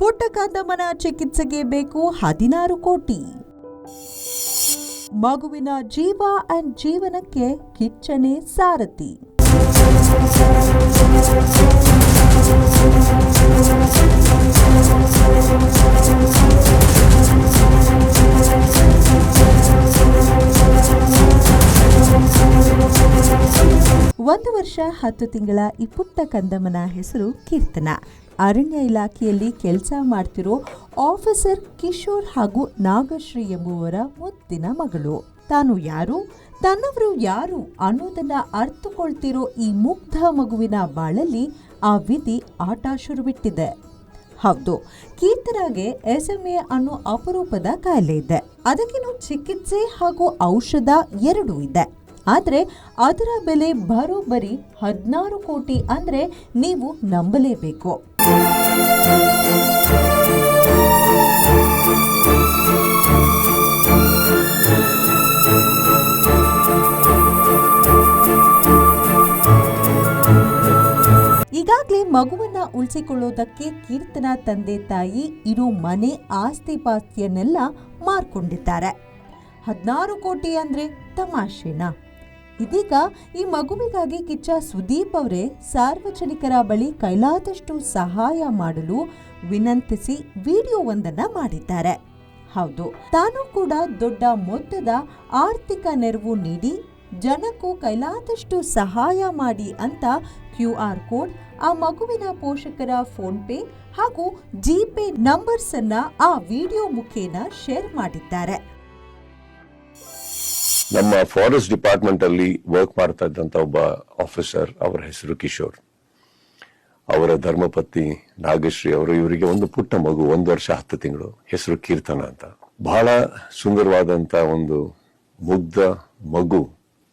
ಪುಟ್ಟ ಕಂದಮ್ಮನ ಚಿಕಿತ್ಸೆಗೆ ಬೇಕು ಹದಿನಾರು ಕೋಟಿ. ಮಗುವಿನ ಜೀವ ಅಂಡ್ ಜೀವನಕ್ಕೆ ಕಿಚ್ಚನೆ ಸಾರಥಿ. ಒಂದು ವರ್ಷ ಹತ್ತು ತಿಂಗಳ ಈ ಪುಟ್ಟ ಕಂದಮ್ಮನ ಹೆಸರು ಕೀರ್ತನ. ಅರಣ್ಯ ಇಲಾಖೆಯಲ್ಲಿ ಕೆಲಸ ಮಾಡ್ತಿರೋ ಆಫೀಸರ್ ಕಿಶೋರ್ ಹಾಗೂ ನಾಗಶ್ರೀ ಎಂಬುವರ ಮುದ್ದಿನ ಮಗಳು. ತಾನು ಯಾರು? ತನ್ನವರು ಯಾರು ಅನ್ನೋದನ್ನ ಅರ್ಥಕೊಳ್ತಿರೋ ಈ ಮುಗ್ಧ ಮಗುವಿನ ಬಾಳಲ್ಲಿ ಆ ವಿಧಿ ಆಟ ಶುರುವಿಟ್ಟಿದೆ ಹೌದು ಕೀರ್ತನಾಗೆ ಎ ಅನ್ನೋ ಅಪರೂಪದ ಕಾಯಿಲೆ ಇದೆ. ಅದಕ್ಕಿನ್ನು ಚಿಕಿತ್ಸೆ ಹಾಗೂ ಔಷಧ ಎರಡೂ ಇದೆ. ಆದರೆ ಅದರ ಬೆಲೆ ಬರೋಬ್ಬರಿ ಹದಿನಾರು ಕೋಟಿ ಅಂದರೆ ನೀವು ನಂಬಲೇಬೇಕು. ಈಗಾಗಲೇ ಮಗುವನ್ನ ಉಳಿಸಿಕೊಳ್ಳೋದಕ್ಕೆ ಕೀರ್ತನ ತಂದೆ ತಾಯಿ ಇರೋ ಮನೆ ಆಸ್ತಿ ಪಾಸ್ತಿಯನ್ನೆಲ್ಲ ಮಾರ್ಕೊಂಡಿದ್ದಾರೆ. ಹದಿನಾರು ಕೋಟಿ ಅಂದ್ರೆ ತಮಾಷೆನಾ? ಇದೀಗ ಈ ಮಗುವಿಗಾಗಿ ಕಿಚ್ಚ ಸುದೀಪ್ ಅವರೇ ಸಾರ್ವಜನಿಕರ ಬಳಿ ಕೈಲಾದಷ್ಟು ಸಹಾಯ ಮಾಡಲು ವಿನಂತಿಸಿ ವಿಡಿಯೋವೊಂದನ್ನು ಮಾಡಿದ್ದಾರೆ. ಹೌದು, ತಾನು ಕೂಡ ದೊಡ್ಡ ಮೊತ್ತದ ಆರ್ಥಿಕ ನೆರವು ನೀಡಿ ಜನಕ್ಕೂ ಕೈಲಾದಷ್ಟು ಸಹಾಯ ಮಾಡಿ ಅಂತ ಕ್ಯೂ ಆರ್ ಕೋಡ್ ಆ ಮಗುವಿನ ಪೋಷಕರ ಫೋನ್ ಪೇ ಹಾಗೂ ಜಿಪೇ ನಂಬರ್ಸ್ ಅನ್ನ ಆ ವಿಡಿಯೋ ಮುಖೇನ ಶೇರ್ ಮಾಡಿದ್ದಾರೆ. ನಮ್ಮ ಫಾರೆಸ್ಟ್ ಡಿಪಾರ್ಟ್ಮೆಂಟ್ ಅಲ್ಲಿ ವರ್ಕ್ ಮಾಡ್ತಾ ಇದ್ದಂತ ಒಬ್ಬ ಆಫೀಸರ್ ಅವರ ಹೆಸರು ಕಿಶೋರ್. ಅವರ ಧರ್ಮಪತ್ನಿ ನಾಗಶ್ರೀ ಅವರು ಇವರಿಗೆ ಒಂದು ಪುಟ್ಟ ಮಗು, ಒಂದು ವರ್ಷ ಹತ್ತು ತಿಂಗಳು, ಹೆಸರು ಕೀರ್ತನ ಅಂತ. ಬಹಳ ಸುಂದರವಾದಂತ ಒಂದು ಮುಗ್ಧ ಮಗು.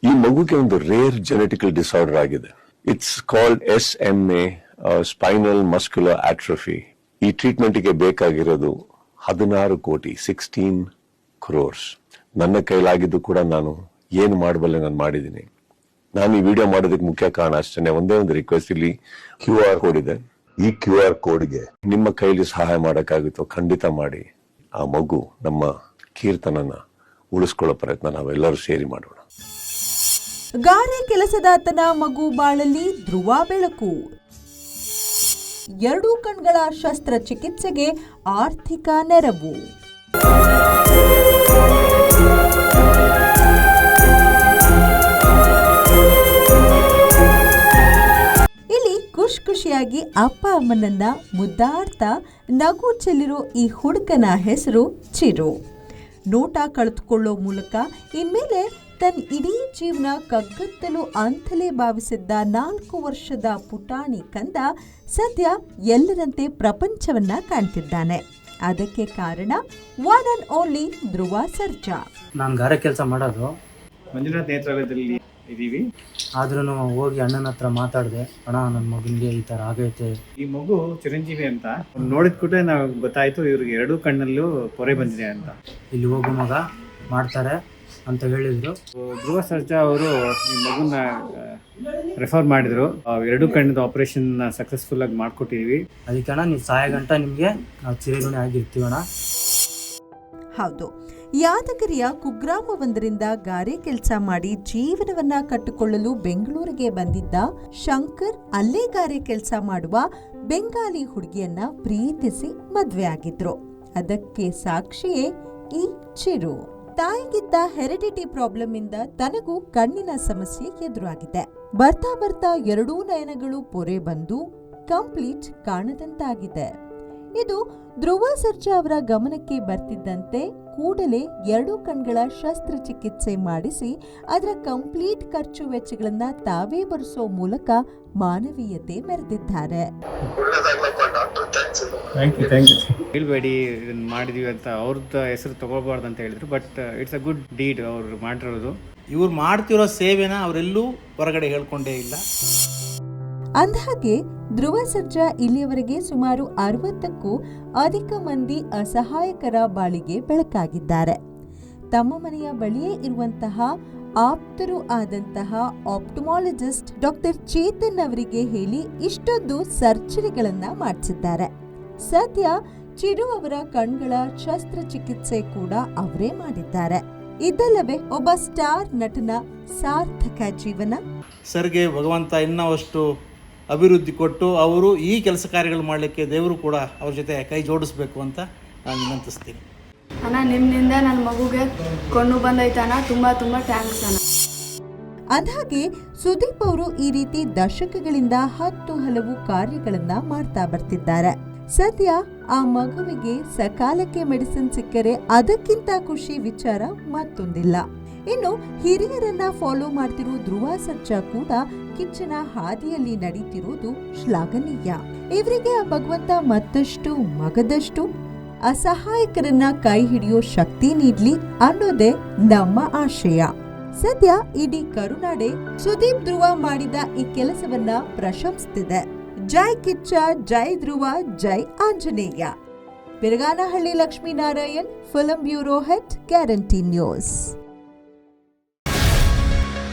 ಈ ಮಗುಗೆ ಒಂದು ರೇರ್ ಜೆನೆಟಿಕಲ್ ಡಿಸಾರ್ಡರ್ ಆಗಿದೆ. It's called S M A spinal muscular atrophy ಈ ಟ್ರೀಟ್ಮೆಂಟ್ಗೆ ಬೇಕಾಗಿರೋದು ಹದಿನಾರು ಕೋಟಿ ಸಿಕ್ಸ್ಟೀನ್ ಕ್ರೋರ್ಸ್ ನನ್ನ ಕೈಲಾಗಿದ್ದು ಕೂಡ ನಾನು ಏನು ಮಾಡಬಲ್ಲೆ ನಾನು ಮಾಡಿದ್ದೀನಿ. ನಾನು ಈ ವಿಡಿಯೋ ಮಾಡೋದಕ್ಕೆ ಮುಖ್ಯ ಕಾರಣ ಅಷ್ಟೇ ಒಂದೇ ಒಂದು ರಿಕ್ವೆಸ್ಟ್ ಇಲ್ಲಿ ಕ್ಯೂ ಆರ್ ಕೋಡ್ ಇದೆ. ಈ ಕ್ಯೂ ಆರ್ ಕೋಡ್ಗೆ ನಿಮ್ಮ ಕೈಲಿ ಸಹಾಯ ಮಾಡೋಕ್ಕಾಗುತ್ತೋ ಖಂಡಿತ ಮಾಡಿ. ಆ ಮಗು ನಮ್ಮ ಕೀರ್ತನನ ಉಳಿಸ್ಕೊಳ್ಳೋ ಪ್ರಯತ್ನ ನಾವೆಲ್ಲರೂ ಸೇರಿ ಮಾಡೋಣ. ಗಾರೆ ಕೆಲಸದಾತನ ಮಗು ಬಾಳಲ್ಲಿ ಧ್ರುವ ಬೆಳಕು. ಎರಡೂ ಕಣ್ಗಳ ಶಸ್ತ್ರಚಿಕಿತ್ಸೆಗೆ ಆರ್ಥಿಕ ನೆರವು. ಖುಷಿಯಾಗಿ ಅಪ್ಪ ಅಮ್ಮನನ್ನ ಮುದ್ದಾಡ್ತಾ ನಗು ಚೆಲ್ಲಿರೋ ಈ ಹುಡುಗನ ಹೆಸರು ಚಿರು. ನೋಟ ಕಳೆದುಕೊಳ್ಳೋ ಮೂಲಕ ಇನ್ಮೇಲೆ ತನ್ನ ಇಡೀ ಜೀವನ ಕಗ್ಗತ್ತಲು ಅಂತಲೇ ಭಾವಿಸಿದ್ದ ನಾಲ್ಕು ವರ್ಷದ ಪುಟಾಣಿ ಕಂದ ಸದ್ಯ ಎಲ್ಲರಂತೆ ಪ್ರಪಂಚವನ್ನ ಕಾಣ್ತಿದ್ದಾನೆ. ಅದಕ್ಕೆ ಕಾರಣ one and only Dhruva Sarja. ನಾನು ಗಾರೆ ಕೆಲಸ ಮಾಡೋದು. ಮಂಜುನಾಥ್ ನೇತ್ರಾಲಯದಲ್ಲಿ ಇದ್ದೀವಿ ಆದ್ರೂ ಹೋಗಿ ಅಣ್ಣನ ಹತ್ರ ಮಾತಾಡಿದೆ ಅಣ್ಣ ನನ್ನ ಮಗನಿಗೆ ಈ ಥರ ಆಗೈತೆ. ಈ ಮಗು ಚಿರಂಜೀವಿ ಅಂತ. ನೋಡಿದ ಕೂಡಲೇ ನಾವು ಗೊತ್ತಾಯ್ತು ಇವ್ರಿಗೆ ಎರಡೂ ಕಣ್ಣಲ್ಲೂ ಪೊರೆ ಬಂದಿದೆ ಅಂತ. ಇಲ್ಲಿ ಹೋಗು ಮಗ ಮಾಡ್ತಾರೆ ಅಂತ ಹೇಳಿದ್ರು. ಗೃಹ ಸರ್ಜಾ ಅವರು ಈ ಮಗುನ ರೆಫರ್ ಮಾಡಿದ್ರು. ಆ ಎರಡೂ ಕಣ್ಣದ ಆಪರೇಷನ್ ಸಕ್ಸಸ್ಫುಲ್ ಆಗಿ ಮಾಡ್ಕೊಟ್ಟಿದೀವಿ. ಅದಕ್ಕೆ ಅಣ್ಣ ನೀವು ಸಹಾಯ ಗಂಟ ನಿಮಗೆ ನಾವು ಚಿರಗುಣಿ ಆಗಿರ್ತೀವಣ್ಣ. ಹೌದು. ಯಾದಗಿರಿಯ ಕುಗ್ರಾಮವೊಂದರಿಂದ ಗಾರೆ ಕೆಲಸ ಮಾಡಿ ಜೀವನವನ್ನ ಕಟ್ಟಿಕೊಳ್ಳಲು ಬೆಂಗಳೂರಿಗೆ ಬಂದಿದ್ದ ಶಂಕರ್ ಅಲ್ಲೇ ಗಾರೆ ಕೆಲಸ ಮಾಡುವ ಬೆಂಗಾಲಿ ಹುಡುಗಿಯನ್ನ ಪ್ರೀತಿಸಿ ಮದ್ವೆ ಆಗಿದ್ರು. ಅದಕ್ಕೆ ಸಾಕ್ಷಿಯೇ ಈ ಚಿರು. ತಾಯಿಗಿದ್ದ ಹೆರಿಡಿಟಿ ಪ್ರಾಬ್ಲಮ್ ಇಂದ ತನಗೂ ಕಣ್ಣಿನ ಸಮಸ್ಯೆ ಎದುರಾಗಿದೆ. ಬರ್ತಾ ಬರ್ತಾ ಎರಡೂ ನಯನಗಳು ಪೊರೆ ಬಂದು ಕಂಪ್ಲೀಟ್ ಕಾಣದಂತಾಗಿದೆ. ಇದು ಧ್ರುವ ಸರ್ಜಾ ಅವರ ಗಮನಕ್ಕೆ ಬರ್ತಿದ್ದಂತೆ ಕೂಡಲೇ ಎರಡು ಕಣ್ಗಳ ಶಸ್ತ್ರಚಿಕಿತ್ಸೆ ಮಾಡಿಸಿ ಅದರ ಕಂಪ್ಲೀಟ್ ಖರ್ಚು ವೆಚ್ಚಗಳನ್ನ ತಾವೇ ಬರೆಸೋ ಮೂಲಕ ಮಾನವೀಯತೆ ಮೆರೆದಿದ್ದಾರೆ. ಥ್ಯಾಂಕ್ ಯು ಥ್ಯಾಂಕ್ ಯು ಹೇಳ್ಬೇಡಿ ಇದನ್ನ ಮಾಡಿದೀವಿ ಅಂತ ಅವ್ರದ್ದು ಹೆಸರು ತಗೋಬಾರ್ದು ಅಂತ ಹೇಳಿದ್ರು but it's a good deed ಅವ್ರು ಮಾಡಿರೋದು. ಇವ್ರು ಮಾಡ್ತಿರೋ ಸೇವೆನ ಅವರೆಲ್ಲೂ ಹೊರಗಡೆ ಹೇಳ್ಕೊಂಡೇ ಇಲ್ಲ. ಅಂದಹಾಗೆ, ಧ್ರುವ ಸರ್ಜಾ ಇಲ್ಲಿಯವರೆಗೆ ಸುಮಾರು ಅರವತ್ತಕ್ಕೂ ಅಧಿಕ ಮಂದಿ ಅಸಹಾಯಕರ ಬಾಳಿಗೆ ಬೆಳಕಾಗಿದ್ದಾರೆ. ತಮ್ಮ ಮನೆಯ ಬಳಿಯೇ ಇರುವಂತಹ ಆಪ್ತರು ಆದಂತಹ ಆಪ್ಟಮಾಲಜಿಸ್ಟ್ ಡಾಕ್ಟರ್ ಚೇತನ್ ಅವರಿಗೆ ಹೇಳಿ ಇಷ್ಟೊಂದು ಸರ್ಜರಿಗಳನ್ನ ಮಾಡಿಸಿದ್ದಾರೆ. ಸದ್ಯ ಚಿರು ಅವರ ಕಣ್ಗಳ ಶಸ್ತ್ರಚಿಕಿತ್ಸೆ ಕೂಡ ಅವರೇ ಮಾಡಿದ್ದಾರೆ. ಇದಲ್ಲವೇ ಒಬ್ಬ ಸ್ಟಾರ್ ನಟನ ಸಾರ್ಥಕ ಜೀವನ. ಸರ್ಗೆ ಭಗವಂತ ಇನ್ನಷ್ಟು ಅಭಿವೃದ್ಧಿ ಕೊಟ್ಟು ಅವರು ಈ ಕೆಲಸ ಕಾರ್ಯಗಳು ಮಾಡಲಿಕ್ಕೆ ದೇವರು ಕೂಡ ಅವ್ರ ಜೊತೆ ಕೈ ಜೋಡಿಸ್ಬೇಕು ಅಂತ ನಾನು ವಿನಂತಿಸ್ತೀನಿ. ಅಣ್ಣ ನಿಮ್ಮಿಂದ ನನ್ನ ಮಗುಗೆ ಕೊಂಡು ಬಂದೈತಣ್ಣ ತುಂಬ ತುಂಬ ಥ್ಯಾಂಕ್ಸ್ ಅಣ್ಣ. ಅದಾಗೆ ಸುದೀಪ್ ಅವರು ಈ ರೀತಿ ದಶಕಗಳಿಂದ ಹತ್ತು ಹಲವು ಕಾರ್ಯಗಳನ್ನ ಮಾಡ್ತಾ ಬರ್ತಿದ್ದಾರೆ. ಸದ್ಯ ಆ ಮಗುವಿಗೆ ಸಕಾಲಕ್ಕೆ ಮೆಡಿಸಿನ್ ಸಿಕ್ಕರೆ ಅದಕ್ಕಿಂತ ಖುಷಿ ವಿಚಾರ ಮತ್ತೊಂದಿಲ್ಲ. ಇನ್ನು ಹಿರಿಯರನ್ನ ಫಾಲೋ ಮಾಡ್ತಿರೋ ಧ್ರುವ ಸರ್ಜಾ ಕೂಡ ಕಿಚ್ಚನ ಹಾದಿಯಲ್ಲಿ ನಡೀತಿರುವುದು ಶ್ಲಾಘನೀಯ. ಇವರಿಗೆ ಆ ಭಗವಂತ ಮತ್ತಷ್ಟು, ಮಗದಷ್ಟು ಅಸಹಾಯಕರನ್ನ ಕೈ ಹಿಡಿಯೋ ಶಕ್ತಿ ನೀಡ್ಲಿ ಅನ್ನೋದೇ ನಮ್ಮ ಆಶಯ. ಸದ್ಯ ಇಡೀ ಕರುನಾಡೆ ಸುದೀಪ್ ಧ್ರುವ ಮಾಡಿದ ಈ ಕೆಲಸವನ್ನ ಪ್ರಶಂಸಿಸಿದೆ ಜೈ ಕಿಚ್ಚ, ಜೈ ಧ್ರುವ, ಜೈ Anjaneya. Biraganahalli Lakshminarayan, film bureau head, guarantee news.